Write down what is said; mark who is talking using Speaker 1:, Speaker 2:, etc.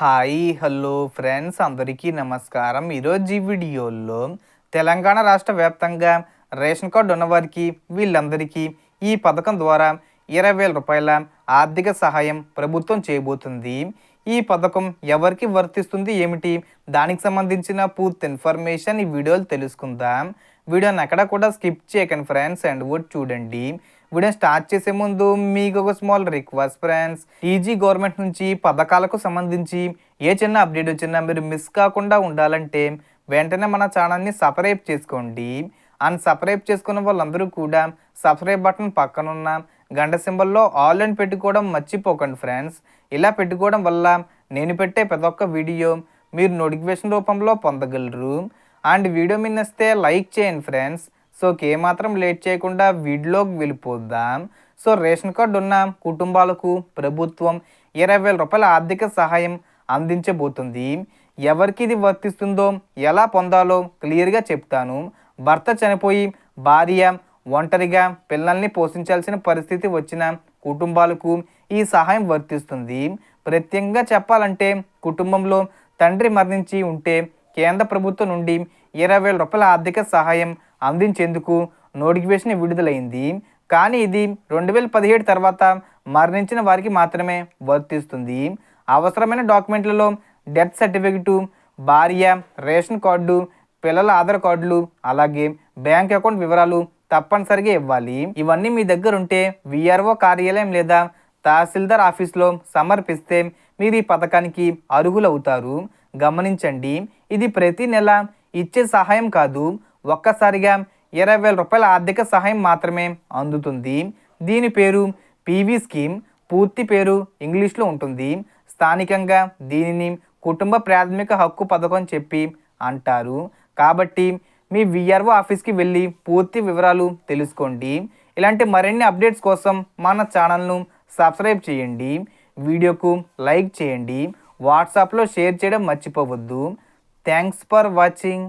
Speaker 1: Hi hello friends అందరికీ నమస్కారం. ఈరోజు ఈ వీడియోలో తెలంగాణ రాష్ట్ర వ్యాప్తంగా రేషన్ కార్డు ఉన్నవారికి వీళ్ళందరికీ ఈ పథకం ద్వారా ఇరవై వేల రూపాయల ఆర్థిక సహాయం ప్రభుత్వం చేయబోతుంది. ఈ పథకం ఎవరికి వర్తిస్తుంది ఏమిటి దానికి సంబంధించిన పూర్తి ఇన్ఫర్మేషన్ ఈ వీడియోలు తెలుసుకుందాం. వీడియోని ఎక్కడ కూడా స్కిప్ చేయకండి ఫ్రెండ్స్ అండ్ వుడ్ చూడండి. వీడియో స్టార్ట్ చేసే ముందు మీకు ఒక స్మాల్ రిక్వెస్ట్ ఫ్రెండ్స్ ఈజీ గవర్నమెంట్ నుంచి పథకాలకు సంబంధించి ఏ చిన్న అప్డేట్ వచ్చినా మీరు మిస్ కాకుండా ఉండాలంటే వెంటనే మన ఛానల్ని సబ్స్క్రైబ్ చేసుకోండి. అండ్ సబ్స్క్రైబ్ చేసుకున్న వాళ్ళందరూ కూడా సబ్స్క్రైబ్ బటన్ పక్కనున్న గంట సింబల్లో ఆల్ అని పెట్టుకోవడం మర్చిపోకండి ఫ్రెండ్స్ ఇలా పెట్టుకోవడం వల్ల నేను పెట్టే ప్రతి ఒక్క వీడియో మీరు నోటిఫికేషన్ రూపంలో పొందగలరు. అండ్ వీడియో మీద నచ్చితే లైక్ చేయండి ఫ్రెండ్స్ సో ఏమాత్రం లేట్ చేయకుండా వీడిలోకి వెళ్ళిపోద్దాం సో రేషన్ కార్డు ఉన్న కుటుంబాలకు ప్రభుత్వం ఇరవై వేల రూపాయల ఆర్థిక సహాయం అందించబోతుంది. ఎవరికి ఇది వర్తిస్తుందో ఎలా పొందాలో క్లియర్గా చెప్తాను. భర్త చనిపోయి భార్య ఒంటరిగా పిల్లల్ని పోషించాల్సిన పరిస్థితి వచ్చిన కుటుంబాలకు ఈ సహాయం వర్తిస్తుంది. ప్రత్యేకంగా చెప్పాలంటే కుటుంబంలో తండ్రి మరణించి ఉంటే కేంద్ర ప్రభుత్వం నుండి ఇరవై వేల రూపాయల ఆర్థిక సహాయం అందించేందుకు నోటిఫికేషన్ విడుదలైంది. కానీ ఇది రెండు వేల పదిహేడు తర్వాత మరణించిన వారికి మాత్రమే వర్తిస్తుంది. అవసరమైన డాక్యుమెంట్లలో డెత్ సర్టిఫికెటు భార్య రేషన్ కార్డు పిల్లల ఆధార్ కార్డులు అలాగే బ్యాంక్ అకౌంట్ వివరాలు తప్పనిసరిగా ఇవ్వాలి. ఇవన్నీ మీ దగ్గర ఉంటే విఆర్ఓ కార్యాలయం లేదా తహసీల్దార్ ఆఫీస్లో సమర్పిస్తే మీరు ఈ పథకానికి అర్హులవుతారు. గమనించండి ఇది ప్రతి నెల ఇచ్చే సహాయం కాదు. ఒక్కసారిగా ఇరవై వేల రూపాయల ఆర్థిక సహాయం మాత్రమే అందుతుంది. దీని పేరు పీవీ స్కీమ్. పూర్తి పేరు ఇంగ్లీష్లో ఉంటుంది. స్థానికంగా దీనిని కుటుంబ ప్రాథమిక హక్కు పథకం చెప్పి అంటారు. కాబట్టి మీ విఆర్ఓ ఆఫీస్కి వెళ్ళి పూర్తి వివరాలు తెలుసుకోండి. ఇలాంటి మరిన్ని అప్డేట్స్ కోసం మన ఛానల్ను సబ్స్క్రైబ్ చేయండి. వీడియోకు లైక్ చేయండి. వాట్సాప్లో షేర్ చేయడం మర్చిపోవద్దు. Thanks for watching.